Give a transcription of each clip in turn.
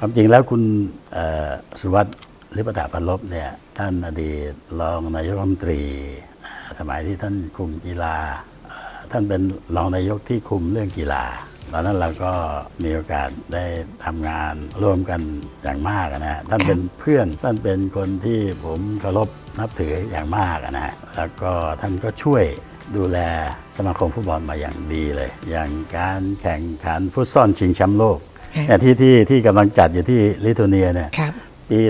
ความจริงแล้วคุณสุวัสดิ์ลิปตาพันลบเนี่ยท่านอดีตรองนายกรัฐมนตรี สมัยที่ท่านคุมกีฬา ท่านเป็นรองนายกที่คุมเรื่องกีฬาตอนนั้นเราก็มีโอกาสได้ทำงานร่วมกันอย่างมากนะฮะท่านเป็นเพื่อนท่านเป็นคนที่ผมเคารพนับถืออย่างมากนะฮะแล้วก็ท่านก็ช่วยดูแลสมาคมฟุตบอลมาอย่างดีเลย อย่างการแข่งขันฟุตซอลชิงแชมป์โลก ฮะเนี่ยที่ที่ที่กำลังจัดอยู่ที่ลิทัวเนียเนี่ยครับปี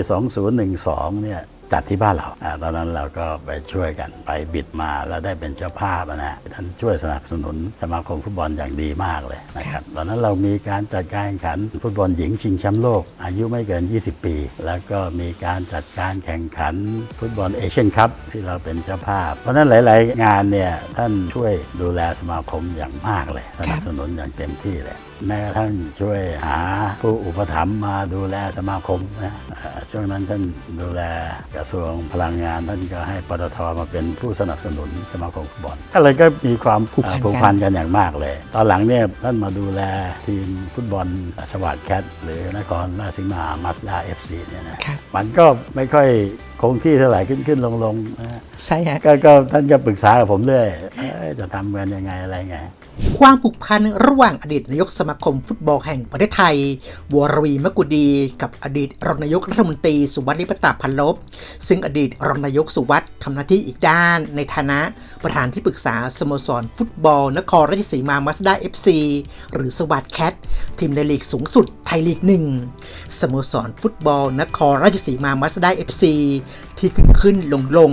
2012เนี่ย จัดที่บ้านเราอาตอนนั้นเราก็ไปช่วยกันไปบิดมาแล้วได้เป็นเจ้าภาพอะนะท่านช่วยสนับสนุนสมาคมฟุตบอลอย่างดีมากเลยนะครับตอนนั้นเรามีการจัดการแข่งขันฟุตบอลหญิงชิงแชมป์โลก อายุไม่เกิน 20 ปี แล้วก็มีการจัดการแข่งขันฟุตบอลเอเชียนคัพที่เราเป็นเจ้าภาพ เพราะฉะนั้นหลาย ๆ งานเนี่ยท่านช่วยดูแลสมาคมอย่างมากเลยสนับสนุนอย่างเต็มที่เลยแม้กระทั่งช่วยหาผู้อุปถัมภ์มาดูแลสมาคมนะเอ่อ ช่วงนั้นท่านดูแลกระทรวงพลังงานท่านก็ให้ปตทมาเป็นผู้สนับสนุนสมาคมฟุตบอลก็เลยก็มีความผูกพันกันเอ่อผูกพันกันอย่างมากเลย ตอนหลังเนี่ยท่านมาดูแลทีมฟุตบอลสวัสดแคทหรือนครราชสีมามาสด้าเอฟซีเนี่ยนะครับมันก็ไม่ค่อยคงที่เท่าไหร่ขึ้นขึ้นลงลงๆนะฮะใช่ฮะก็ก็ท่านก็ปรึกษากับผมเรื่อยเอ้ยจะทำกันยังไงอะไรไง ความผูกพันระหว่างอดีตนายกสมาคมฟุตบอลแห่งประเทศไทย วรวีมกุดีกับอดีตรองนายกรัฐมนตรีสุวัสดิ์ลิปตาพันลบ ซึ่งอดีตรองนายกสุวัสดิ์ทำหน้าที่อีกด้านในฐานะประธานที่ปรึกษาสโมสรฟุตบอล นครราชสีมามาสด้าเอฟซีหรือสวัสดิ์แคททีมในลีกสูงสุดไทยลีกหนึ่งสโมสรฟุตบอล นครราชสีมามาสด้าเอฟซีที่ขึ้นขึ้นลงลง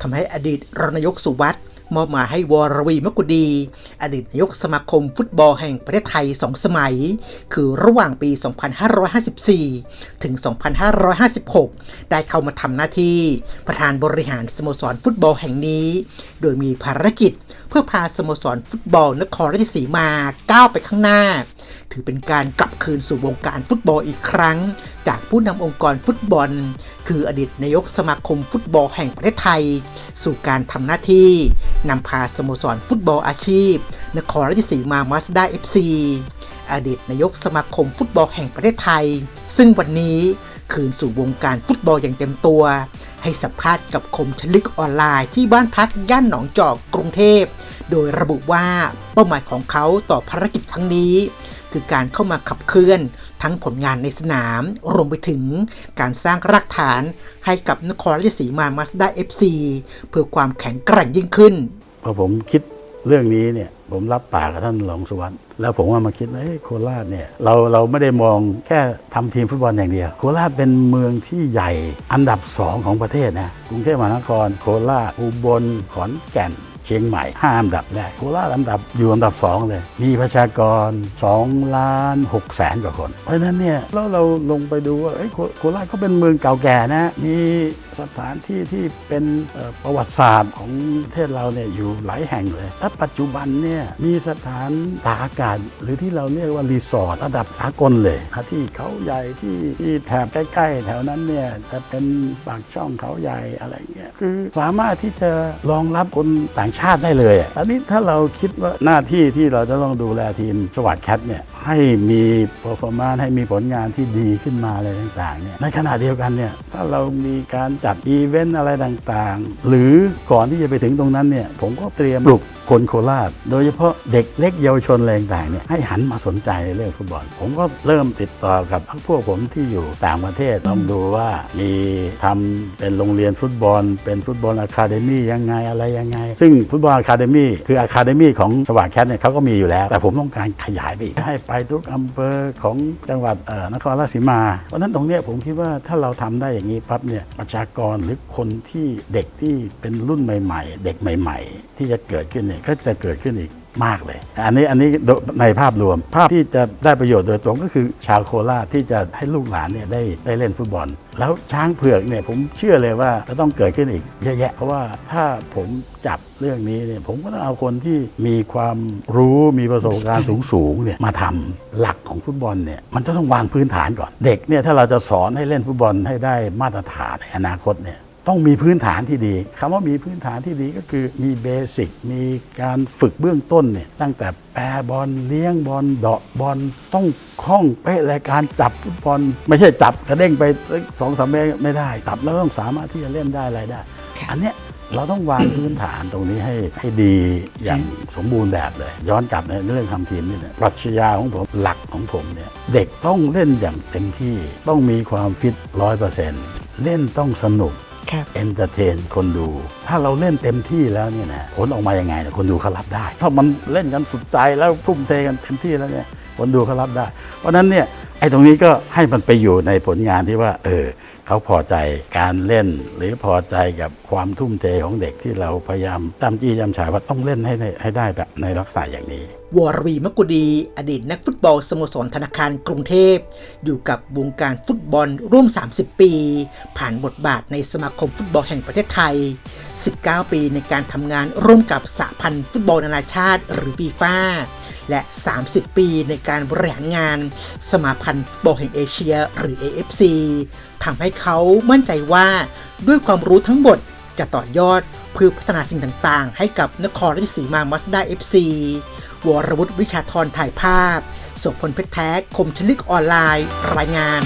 ทำให้อดีตรองนายกสุวัสดิ์ มอบหมายให้วรวีมกุดี อดีตนายกสมาคมฟุตบอลแห่งประเทศไทยสองสมัย คือระหว่างปี 2554 ถึง 2556 ได้เข้ามาทำหน้าที่ประธานบริหารสโมสรฟุตบอลแห่งนี้ โดยมีภารกิจเพื่อพาสโมสรฟุตบอลนครราชสีมาก้าวไปข้างหน้า ถือเป็นการกลับคืนสู่วงการฟุตบอลอีกครั้ง จากผู้นำองค์กรฟุตบอล คืออดีตนายกสมาคมฟุตบอลแห่งประเทศไทย สู่การทำหน้าที่นำพาสโมสรฟุตบอลอาชีพ นครราชสีมามาสด้าเอฟซีอดีตนายกสมาคมฟุตบอลแห่งประเทศไทย ซึ่งวันนี้คืนสู่วงการฟุตบอลอย่างเต็มตัว ให้สัมภาษณ์กับคมชลึกออนไลน์ที่บ้านพักย่านหนองจอกกรุงเทพ โดยระบุว่าเป้าหมายของเขาต่อภารกิจครั้งนี้ คือการเข้ามาขับเคลื่อน ทั้งผลงานในสนาม รวมไปถึงการสร้างรากฐานให้กับนครราชสีมามาสด้าเอฟซีเพื่อความแข็งแกร่งยิ่งขึ้น พอผมคิดเรื่องนี้เนี่ยผมรับปากกับท่านรองสุวรรณแล้วผมว่ามาคิดว่าโคราชเนี่ยเราเราไม่ได้มองแค่ทำทีมฟุตบอลอย่างเดียว โคราชเป็นเมืองที่ใหญ่อันดับสองของประเทศนะกรุงเทพมหานคร โคราชอุบลขอนแก่น เชียงใหม่ห้าอันดับแรกโคราชอันดับอยู่อันดับสองเลย มีประชากร2ล้าน6แสนกว่าคน เพราะฉะนั้นเนี่ยแล้วเราลงไปดูว่าโคราชก็เป็นเมืองเก่าแก่นะมีสถานที่ที่เป็นประวัติศาสตร์ของประเทศเราเนี่ยอยู่หลายแห่งเลย และปัจจุบันเนี่ยมีสถานตากอากาศ หรือที่เราเรียกว่ารีสอร์ทระดับสากลเลยที่เขาใหญ่ที่ที่แถบใกล้ๆ แถวนั้นเนี่ยจะเป็นปากช่องเขาใหญ่อะไรเงี้ยคือสามารถที่จะรองรับคนต่างชาติได้เลยอะอันนี้ถ้าเราคิดว่าหน้าที่ที่เราจะต้องดูแลทีมสวัสดแคทเนี่ย ให้มี performance ให้มีผลงานที่ดีขึ้นมาอะไรต่างๆเนี่ยในขณะเดียวกันเนี่ยถ้าเรามีการจัดอีเวนต์อะไรต่างๆ หรือก่อนที่จะไปถึงตรงนั้นเนี่ยผมก็เตรียมปลุกคนโคราช โดยเฉพาะเด็กเล็กเยาวชนอะไรต่างเนี่ยให้หันมาสนใจเรื่องฟุตบอล ผมก็เริ่มติดต่อกับพวกผมที่อยู่ต่างประเทศลองดูว่ามีทำเป็นโรงเรียนฟุตบอล เป็นฟุตบอลอะคาเดมี่ยังไงอะไรยังไง ซึ่งฟุตบอลอะคาเดมี่คืออะคาเดมี่ของสว่างแคทเนี่ยเขาก็มีอยู่แล้ว แต่ผมต้องการขยายไปอีกให้ไปทุกอำเภอของจังหวัดนครราชสีมา เพราะฉะนั้นตรงนี้ผมคิดว่าถ้าเราทำได้อย่างนี้ปั๊บเนี่ยประชากรหรือคนที่เด็กที่เป็นรุ่นใหม่ ๆ เด็กใหม่ ๆ ที่จะเกิดขึ้นเนี่ยก็จะเกิดขึ้นอีก มากเลย อันนี้อันนี้ในภาพรวม ภาพที่จะได้ประโยชน์โดยตรงก็คือชาวโคราชที่จะให้ลูกหลานเนี่ยได้ได้เล่นฟุตบอล แล้วช้างเผือกเนี่ยผมเชื่อเลยว่าจะต้องเกิดขึ้นอีกเยอะแยะเพราะว่าถ้าผมจับเรื่องนี้เนี่ยผมก็ต้องเอาคนที่มีความรู้มีประสบการณ์สูงๆเนี่ยมาทำหลักของฟุตบอลเนี่ยมันจะต้องวางพื้นฐานก่อน เด็กเนี่ยถ้าเราจะสอนให้เล่นฟุตบอลให้ได้มาตรฐานในอนาคตเนี่ย ต้องมีพื้นฐานที่ดีคำว่ามีพื้นฐานที่ดีก็คือมีเบสิกมีการฝึกเบื้องต้นเนี่ยตั้งแต่แปรบอลเลี้ยงบอลเดาะบอลต้องคล่องเป๊ะเลยการจับฟุตบอล ไม่ใช่จับกระเด้งไปสองสามเมตรไม่ได้จับแล้วต้องสามารถที่จะเล่นได้อะไรได้ค่ะอันเนี้ยเราต้องวางพื้นฐานตรงนี้ให้ให้ดีอย่างสมบูรณ์แบบเลย ย้อนกลับในเรื่องทำทีมนี่เนี่ยปรัชญาของผมหลักของผมเนี่ยเด็กต้องเล่นอย่างเต็มที่ต้องมีความฟิตร้อยเปอร์เซ็นต์เล่นต้องสนุก ครับเอนเตอร์เทนคนดู ถ้าเราเล่นเต็มที่แล้วเนี่ยนะผลออกมายังไงเนี่ยคนดูเขารับได้ ถ้ามันเล่นกันสุดใจแล้วทุ่มเทกันเต็มที่แล้วเนี่ยคนดูเขารับได้ เพราะฉะนั้นเนี่ย ไอ้ตรงนี้ก็ให้มันไปอยู่ในผลงานที่ว่า เออเขาพอใจการเล่น หรือพอใจกับความทุ่มเทของเด็กที่เราพยายามตามจี้จำฉายว่าต้องเล่นให้ได้ให้ได้แบบในลักษณะอย่างนี้ วรวีมกุดี อดีตนักฟุตบอลสโมสรธนาคารกรุงเทพ อยู่กับวงการฟุตบอลร่วม 30 ปี ผ่านบทบาทในสมาคมฟุตบอลแห่งประเทศไทย 19 ปีในการทำงานร่วมกับสหพันธ์ฟุตบอลนานาชาติ หรือฟีฟ่า และ 30 ปีในการบริหารงานสมาพันธ์บอลแห่งเอเชีย หรือ AFC ทำให้เขามั่นใจว่าด้วยความรู้ทั้งหมดจะต่อยอดเพื่อพัฒนาสิ่งต่างๆ ให้กับนครราชสีมามัสด้าเอฟซีวรวุฒิวิชาธรถ่ายภาพสพลเพชรแท้คมชลิกออนไลน์ รายงาน